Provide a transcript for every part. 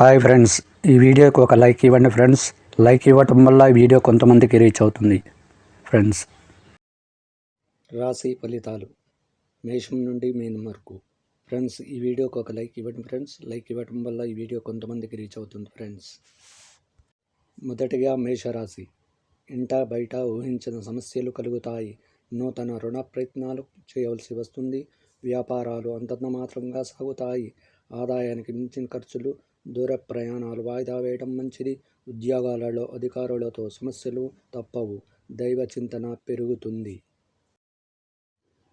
Hi friends ఈ వీడియోకి ఒక లైక్ ఇవ్వండి ఫ్రెండ్స్. లైక్ ఇవ్వటం వల్ల ఈ వీడియో కొంతమందికి రీచ్ అవుతుంది. ఫ్రెండ్స్. రాశి ఫలితాలు. మేషం నుండి మీనం వరకు. ఫ్రెండ్స్ ఈ వీడియోకి ఒక లైక్ ఇవ్వండి ఫ్రెండ్స్. లైక్ ఇవ్వటం వల్ల ఈ వీడియో కొంతమందికి రీచ్ అవుతుంది ఫ్రెండ్స్. మొదటిగా మేషరాశి. ఇంట బయట ఊహించిన సమస్యలు కలుగుతాయి. నూతన రుణ ప్రయత్నాలు చేయవలసి వస్తుంది. వ్యాపారాలు అంతంత మాత్రంగా సాగుతాయి. ఆదాయానికి మించిన ఖర్చులు దూర ప్రయాణాలు వాయిదా వేయడం మంచిది. ఉద్యోగాలలో అధికారులతో సమస్యలు తప్పవు. దైవ చింతన పెరుగుతుంది.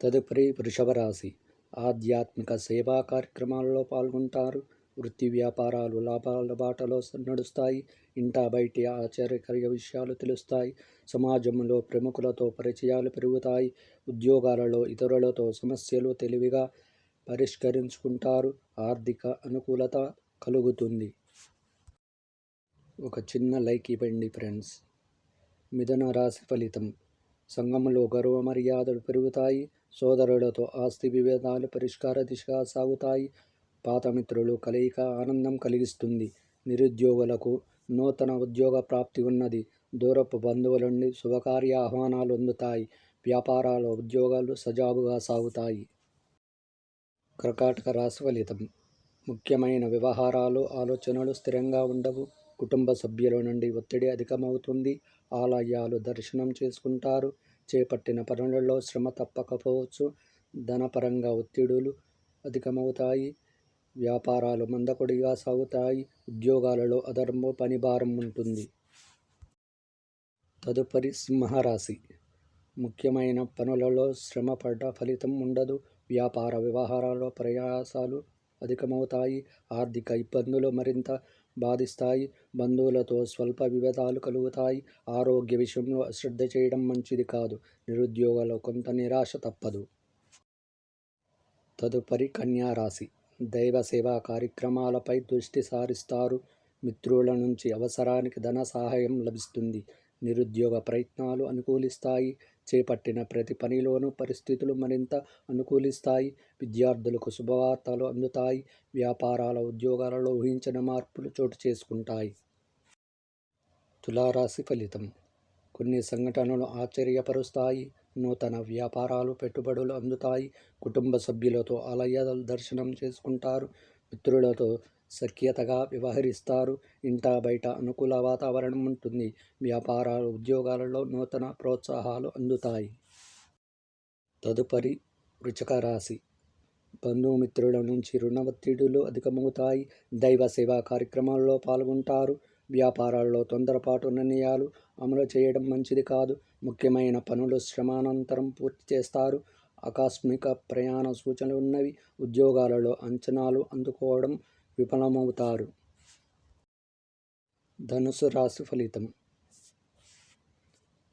తదుపరి వృషభరాశి ఆధ్యాత్మిక సేవా కార్యక్రమాల్లో పాల్గొంటారు. వృత్తి వ్యాపారాలు లాభాల బాటలో నడుస్తాయి. ఇంటా బయటి ఆశ్చర్యకర విషయాలు తెలుస్తాయి. సమాజంలో ప్రముఖులతో పరిచయాలు పెరుగుతాయి. ఉద్యోగాలలో ఇతరులతో సమస్యలు తెలివిగా పరిష్కరించుకుంటారు. ఆర్థిక అనుకూలత కలుగుతుంది. ఒక చిన్న లైక్ ఇవ్వండి ఫ్రెండ్స్. మిథున రాశి ఫలితం. సంఘంలో గర్వ మర్యాదలు పెరుగుతాయి. సోదరులతో ఆస్తి విభేదాలు పరిష్కార దిశగా సాగుతాయి. పాత మిత్రులు కలయిక ఆనందం కలిగిస్తుంది. నిరుద్యోగులకు నూతన ఉద్యోగ ప్రాప్తి ఉన్నది. దూరపు బంధువుల నుండి శుభకార్య ఆహ్వానాలు అందుతాయి. వ్యాపారాల ఉద్యోగాలు సజావుగా సాగుతాయి. కర్కాటక రాశి ఫలితం. ముఖ్యమైన వ్యవహారాలు ఆలోచనలు స్థిరంగా ఉండవు. కుటుంబ సభ్యుల నుండి ఒత్తిడి అధికమవుతుంది. ఆలయాలు దర్శనం చేసుకుంటారు. చేపట్టిన పనులలో శ్రమ తప్పకపోవచ్చు. ధనపరంగా ఒత్తిడులు అధికమవుతాయి. వ్యాపారాలు మందకొడిగా సాగుతాయి ఉద్యోగాలలో అధర్మ పని భారం ఉంటుంది. తదుపరి సింహరాశి. ముఖ్యమైన పనులలో శ్రమ పడ్డ ఫలితం ఉండదు. వ్యాపార వ్యవహారాల్లో ప్రయాసాలు అధికమవుతాయి. ఆర్థిక ఇబ్బందులు మరింత బాధిస్తాయి. బంధువులతో స్వల్ప విభేదాలు కలుగుతాయి. ఆరోగ్య విషయంలో అశ్రద్ధ చేయడం మంచిది కాదు. నిరుద్యోగంలో కొంత నిరాశ తప్పదు. తదుపరి కన్యారాశి. దైవ సేవా కార్యక్రమాలపై దృష్టి సారిస్తారు. మిత్రుల నుంచి అవసరానికి ధన సహాయం లభిస్తుంది. నిరుద్యోగ ప్రయత్నాలు అనుకూలిస్తాయి. చేపట్టిన ప్రతి పనిలోనూ పరిస్థితులు మరింత అనుకూలిస్తాయి. విద్యార్థులకు శుభవార్తలు అందుతాయి. వ్యాపారాల ఉద్యోగాలలో ఊహించిన మార్పులు చోటు చేసుకుంటాయి. తులారాశి ఫలితం. కొన్ని సంఘటనలు ఆశ్చర్యపరుస్తాయి. నూతన వ్యాపారాలు పెట్టుబడులు అందుతాయి. కుటుంబ సభ్యులతో ఆలయ దర్శనం చేసుకుంటారు. మిత్రులతో సఖ్యతగా వ్యవహరిస్తారు. ఇంట బయట అనుకూల వాతావరణం ఉంటుంది. వ్యాపారాలు ఉద్యోగాలలో నూతన ప్రోత్సాహాలు అందుతాయి. తదుపరి వృచక రాశి. బంధుమిత్రుల నుంచి రుణ ఒత్తిడులు అధికమవుతాయి. దైవ సేవా కార్యక్రమాల్లో పాల్గొంటారు. వ్యాపారాల్లో తొందరపాటు నిర్ణయాలు అమలు చేయడం మంచిది కాదు. ముఖ్యమైన పనులు శ్రమానంతరం పూర్తి చేస్తారు. ఆకస్మిక ప్రయాణ సూచనలు ఉన్నవి ఉద్యోగాలలో అంచనాలు అందుకోవడం విఫలమవుతారు. ధనుసు రాశి ఫలితం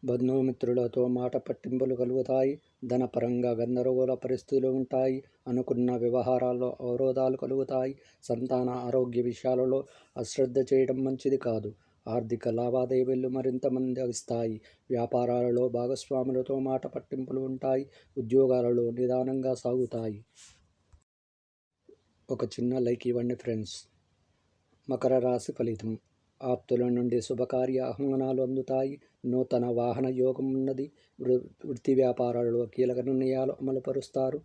బంధుమిత్రులతో మాట పట్టింపులు కలుగుతాయి. ధనపరంగా గందరగోళ పరిస్థితులు ఉంటాయి. అనుకున్న వ్యవహారాల్లో అవరోధాలు కలుగుతాయి. సంతాన ఆరోగ్య విషయాలలో అశ్రద్ధ చేయడం మంచిది కాదు. ఆర్థిక లావాదేవీలు మరింత మందగిస్తాయి. వ్యాపారాలలో భాగస్వాములతో మాట పట్టింపులు ఉంటాయి. ఉద్యోగాలలో నిదానంగా సాగుతాయి. ఒక చిన్న లైక్ ఇవ్వండి ఫ్రెండ్స్. మకర రాశి ఫలితం. ఆప్తుల నుండి శుభకార్య ఆహ్వానాలు అందుతాయి. నూతన వాహన యోగం ఉన్నది. వృత్తి వ్యాపారాలలో కీలక నిర్ణయాలు అమలుపరుస్తారు.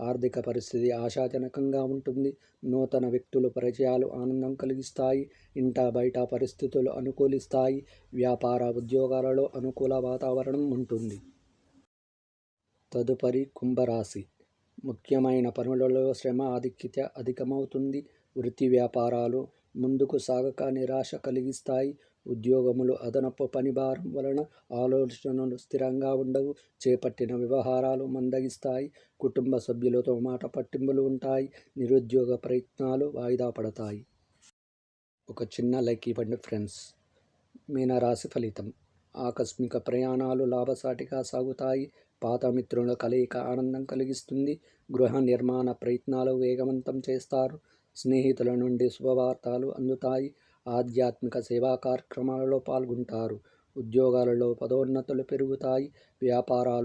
ఆర్థిక పరిస్థితి ఆశాజనకంగా ఉంటుంది. నూతన వ్యక్తులు పరిచయాలు ఆనందం కలిగిస్తాయి. ఇంటా బయట పరిస్థితులు అనుకూలిస్తాయి. వ్యాపార ఉద్యోగాలలో అనుకూల వాతావరణం ఉంటుంది. తదుపరి కుంభరాశి. ముఖ్యమైన పనులలో శ్రమ ఆధిక్యత అధికమవుతుంది. వృత్తి వ్యాపారాలు ముందుకు సాగక నిరాశ కలిగిస్తాయి. ఉద్యోగములు అదనపు పనిభారం వలన ఆలోచనలు స్థిరంగా ఉండవు. చేపట్టిన వ్యవహారాలు మందగిస్తాయి. కుటుంబ సభ్యులతో మాట పట్టింపులు ఉంటాయి. నిరుద్యోగ ప్రయత్నాలు వాయిదా పడతాయి. ఒక చిన్న లైక్ ఇవ్వండి ఫ్రెండ్స్. మీనరాశి ఫలితం. ఆకస్మిక ప్రయాణాలు లాభసాటిగా సాగుతాయి. పాత మిత్రుల కలయిక ఆనందం కలిగిస్తుంది. గృహ నిర్మాణ ప్రయత్నాలు వేగవంతం చేస్తారు. స్నేహితుల నుండి శుభవార్తలు అందుతాయి. ఆధ్యాత్మిక సేవా కార్యక్రమాలలో పాల్గొంటారు. ఉద్యోగాలలో పదోన్నతులు పెరుగుతాయి. వ్యాపారాలు